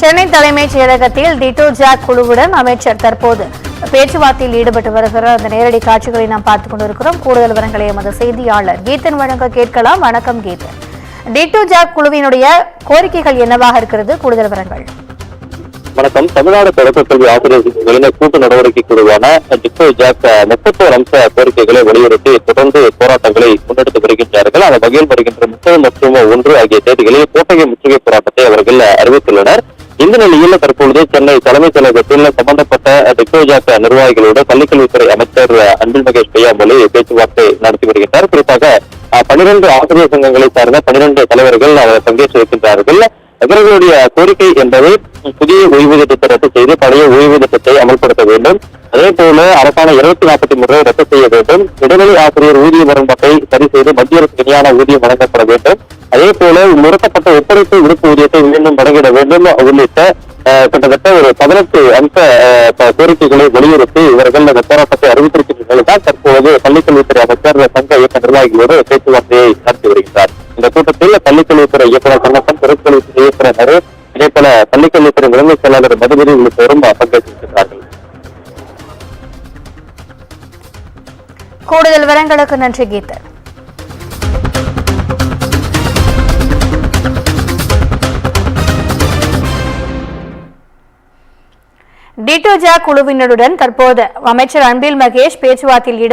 சென்னை தலைமைச் செயலகத்தில் Tito jack குழுவுடன் அமைச்சர் தற்போது பேச்சுவார்த்தையில் ஈடுபட்டு வருகிறார். அந்த நேரடி காட்சிகளை நாம் பார்த்துக் கொண்டிருக்கிறோம். கூடுதல் விவரங்களை எமது செய்தியாளர் கீதன் வழங்க கேட்கலாம். வணக்கம் கீதன். டிட்டோ ஜாக் குழுவினுடைய கோரிக்கைகள் என்னவாக இருக்கிறது? கூடுதல் விவரங்கள். வணக்கம். தமிழ்நாடு தொடக்க கல்வி கூட்டு நடவடிக்கை குழுவான டிப்போ ஜாக் முப்பத்தோரு அம்ச கோரிக்கைகளை வலியுறுத்தி தொடர்ந்து போராட்டங்களை முன்னெடுத்து வருகின்றார்கள். அந்த வகையில் வருகின்ற முப்பது மற்றும் ஒன்று ஆகிய தேதிகளில் கோட்டையை முற்றுகை போராட்டத்தை அவர்கள் அறிவித்துள்ளனர். இந்த நிலையில் தற்பொழுது சென்னை தலைமைச் செயலகத்தில் சம்பந்தப்பட்ட டிப்போ நிர்வாகிகளோடு பள்ளிக்கல்வித்துறை அமைச்சர் அன்பில் மகேஷ் பொய்யாமொழி பேச்சுவார்த்தை நடத்தி வருகின்றார் குறிப்பாக பனிரெண்டு ஆசிரியர் சங்கங்களை சார்ந்த பனிரெண்டு தலைவர்கள் அவர் பங்கேற்றிருக்கின்றார்கள் இவர்களுடைய கோரிக்கை என்பது புதிய ஓய்வூதிய திட்டத்தை ரத்து செய்து பழைய ஓய்வு திட்டத்தை அமல்படுத்த வேண்டும். அதே போல அரசாணை இருநூத்தி நாற்பத்தி மூன்று ரத்து செய்ய வேண்டும். இடைநிலை ஆசிரியர் ஊதிய முரண்பாட்டை சரி செய்து மத்திய அரசு இணையான ஊதியம் வழங்கப்பட வேண்டும். அதே போல நிறுத்தப்பட்ட ஒப்படைப்பு விடுப்பு ஊதியத்தை மீண்டும் உள்ளிட்ட கிட்டத்தட்ட ஒரு பதினெட்டு அம்ச கோரிக்கைகளை வலியுறுத்தி இவர்கள் அந்த போராட்டத்தை அறிவித்திருக்கின்ற நிலைதான் தற்போது பள்ளிக்கல்வித்துறை அமைச்சர் சங்க இயக்க நிர்வாகிகளோடு பேச்சுவார்த்தையை நடத்தி வருகிறார் இந்த கூட்டத்தில் பள்ளிக்கல்வித்துறை இயக்குநர் கண்ணப்பன் பொதுக்கல்வித்துறை இயக்குநர் நரு இதே போல பள்ளிக்கல்வித்துறை முதன்மை செயலாளர் மதுபதி உள்ளிட்டோரும் பங்கேற்றிருக்கிறார்கள் கூடுதல் விவரங்களுக்கு நன்றி கீதன் டிட்டோ குழுவினருடன் தற்போது அமைச்சர் அன்பில் மகேஷ் பேச்சுவார்த்தையில் ஈடுபட்டு